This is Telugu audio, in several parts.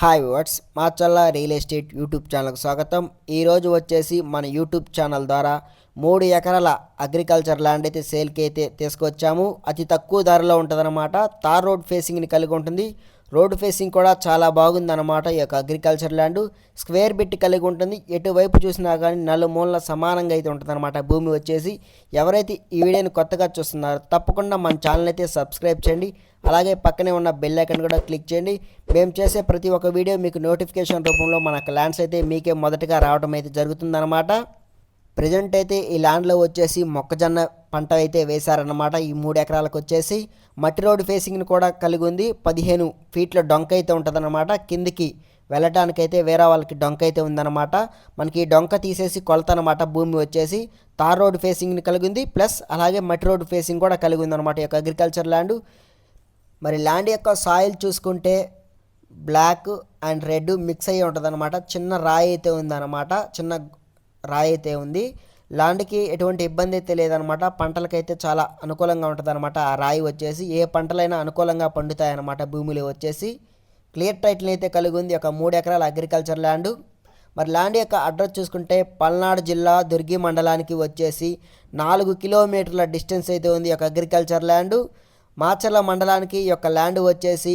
హాయ్ వర్డ్స్ మాచల్ల రియల్ ఎస్టేట్ యూట్యూబ్ ఛానల్కి స్వాగతం. ఈరోజు వచ్చేసి మన యూట్యూబ్ ఛానల్ ద్వారా మూడు ఎకరాల అగ్రికల్చర్ ల్యాండ్ అయితే సేల్కి అయితే తీసుకొచ్చాము. అతి తక్కువ ధరలో ఉంటుందన్నమాట. తార్ రోడ్ ఫేసింగ్ని కలిగి ఉంటుంది. రోడ్డు ఫేసింగ్ కూడా చాలా బాగుందన్నమాట ఈ యొక్క అగ్రికల్చర్ ల్యాండ్. స్క్వేర్ బిట్ కలిగి ఉంటుంది. ఎటువైపు చూసినా కానీ నలుమూలల సమానంగా అయితే ఉంటుందన్నమాట. భూమి వచ్చేసి ఎవరైతే ఈ వీడియోని కొత్తగా చూస్తున్నారో తప్పకుండా మన ఛానల్ అయితే సబ్స్క్రైబ్ చేయండి. అలాగే పక్కనే ఉన్న బెల్ ఐకన్ కూడా క్లిక్ చేయండి. మేము చేసే ప్రతి ఒక్క వీడియో మీకు నోటిఫికేషన్ రూపంలో మన ల్యాండ్స్ అయితే మీకే మొదటగా రావడం అయితే జరుగుతుందన్నమాట. ప్రజెంట్ అయితే ఈ ల్యాండ్లో వచ్చేసి మొక్కజొన్న పంట అయితే వేశారన్నమాట. ఈ మూడు ఎకరాలకు వచ్చేసి మట్టి రోడ్డు ఫేసింగ్ని కూడా కలిగి ఉంది పదిహేను ఫీట్ల డొంక అయితే ఉంటుందన్నమాట. కిందికి వెళ్ళటానికైతే వేరే వాళ్ళకి డొంక అయితే ఉందన్నమాట. మనకి ఈ డొంక తీసేసి కొలత అనమాట భూమి వచ్చేసి తార్ రోడ్ ఫేసింగ్ని కలిగి ఉంది ప్లస్ అలాగే మట్టి రోడ్డు ఫేసింగ్ కూడా కలిగి ఉందన్నమాట ఈ యొక్క అగ్రికల్చర్ ల్యాండ్. మరి ల్యాండ్ యొక్క సాయిల్ చూసుకుంటే బ్లాక్ అండ్ రెడ్ మిక్స్ అయ్యి ఉంటుంది చిన్న రాయి అయితే ఉందన్నమాట. చిన్న రాయి అయితే ఉంది. ల్యాండ్కి ఎటువంటి ఇబ్బంది అయితే లేదనమాట. పంటలకైతే చాలా అనుకూలంగా ఉంటుందన్నమాట ఆ రాయి వచ్చేసి ఏ పంటలైనా అనుకూలంగా పండుతాయన్నమాట భూమిలో వచ్చేసి క్లియర్ టైటిల్ అయితే కలిగి ఉంది. ఒక మూడు ఎకరాల అగ్రికల్చర్ ల్యాండ్. మరి ల్యాండ్ యొక్క అడ్రస్ చూసుకుంటే పల్నాడు జిల్లా దుర్గి మండలానికి వచ్చేసి నాలుగు కిలోమీటర్ల డిస్టెన్స్ అయితే ఉంది ఒక అగ్రికల్చర్ ల్యాండ్. మాచర్ల మండలానికి ఈ యొక్క ల్యాండ్ వచ్చేసి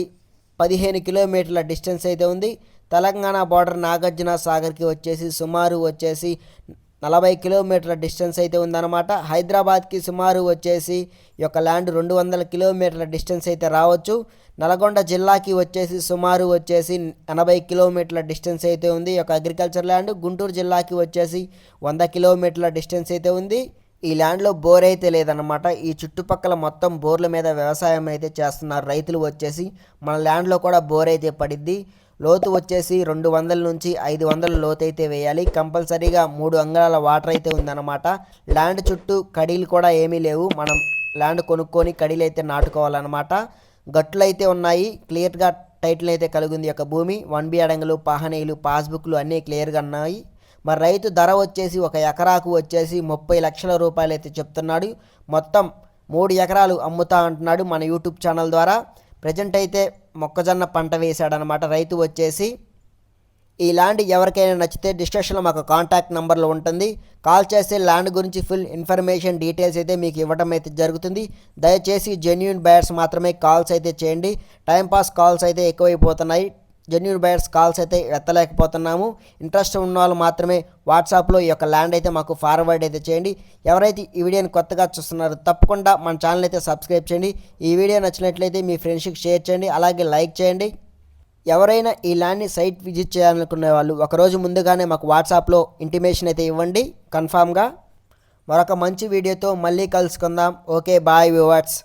పదిహేను కిలోమీటర్ల డిస్టెన్స్ అయితే ఉంది. తెలంగాణ బార్డర్ నాగార్జున సాగర్కి వచ్చేసి సుమారు వచ్చేసి నలభై కిలోమీటర్ల డిస్టెన్స్ అయితే ఉందన్నమాట. హైదరాబాద్కి సుమారు వచ్చేసి ఈ యొక్క ల్యాండ్ రెండు వందల కిలోమీటర్ల డిస్టెన్స్ అయితే రావచ్చు. నల్గొండ జిల్లాకి వచ్చేసి సుమారు వచ్చేసి ఎనభై కిలోమీటర్ల డిస్టెన్స్ అయితే ఉంది ఈ యొక్క అగ్రికల్చర్ ల్యాండ్. గుంటూరు జిల్లాకి వచ్చేసి వంద కిలోమీటర్ల డిస్టెన్స్ అయితే ఉంది. ఈ ల్యాండ్లో బోర్ అయితే లేదన్నమాట. ఈ చుట్టుపక్కల మొత్తం బోర్ల మీద వ్యవసాయం అయితే చేస్తున్నారు. రైతులు వచ్చేసి మన ల్యాండ్లో కూడా బోర్ అయితే పడిద్ది. లోతు వచ్చేసి రెండు వందల నుంచి ఐదు వందల లోతు అయితే వేయాలి. కంపల్సరీగా మూడు అంగళాల వాటర్ అయితే ఉందన్నమాట. ల్యాండ్ చుట్టూ కడీలు కూడా ఏమీ లేవు. మనం ల్యాండ్ కొనుక్కొని కడీలు అయితే నాటుకోవాలన్నమాట. గట్లు అయితే ఉన్నాయి. క్లియర్గా టైటిల్ అయితే కలిగింది యొక్క భూమి. వన్ బి అడంగులు పాహనీయులు పాస్బుక్లు అన్నీ క్లియర్గా ఉన్నాయి. మరి రైతు ధర వచ్చేసి ఒక ఎకరాకు వచ్చేసి ముప్పై లక్షల రూపాయలు అయితే చెప్తున్నాడు. మొత్తం మూడు ఎకరాలు అమ్ముతా అంటున్నాడు మన యూట్యూబ్ ఛానల్ ద్వారా. ప్రజెంట్ అయితే మొక్కజొన్న పంట వేశాడనమాట రైతు వచ్చేసి ఈ ల్యాండ్ ఎవరికైనా నచ్చితే డిస్క్రిప్షన్లో మాకు కాంటాక్ట్ నెంబర్లో ఉంటుంది. కాల్ చేస్తే ల్యాండ్ గురించి ఫుల్ ఇన్ఫర్మేషన్ డీటెయిల్స్ అయితే మీకు ఇవ్వడం అయితే జరుగుతుంది. దయచేసి జెన్యున్ బయర్స్ మాత్రమే కాల్స్ అయితే చేయండి. టైంపాస్ కాల్స్ అయితే ఎక్కువైపోతున్నాయి. జెన్యున్ బయర్స్ కాల్స్ అయితే ఎత్తలేకపోతున్నాము. ఇంట్రెస్ట్ ఉన్న వాళ్ళు మాత్రమే వాట్సాప్లో ఈ యొక్క ల్యాండ్ అయితే మాకు ఫార్వర్డ్ అయితే చేయండి. ఎవరైతే ఈ వీడియోని కొత్తగా చూస్తున్నారో తప్పకుండా మన ఛానల్ అయితే సబ్స్క్రైబ్ చేయండి. ఈ వీడియో నచ్చినట్లయితే మీ ఫ్రెండ్స్కి షేర్ చేయండి. అలాగే లైక్ చేయండి. ఎవరైనా ఈ ల్యాండ్ని సైట్ విజిట్ చేయాలనుకునే వాళ్ళు ఒకరోజు ముందుగానే మాకు వాట్సాప్లో ఇంటిమేషన్ అయితే ఇవ్వండి. కన్ఫామ్గా. మరొక మంచి వీడియోతో మళ్ళీ కలుసుకుందాం. Okay bye viewers.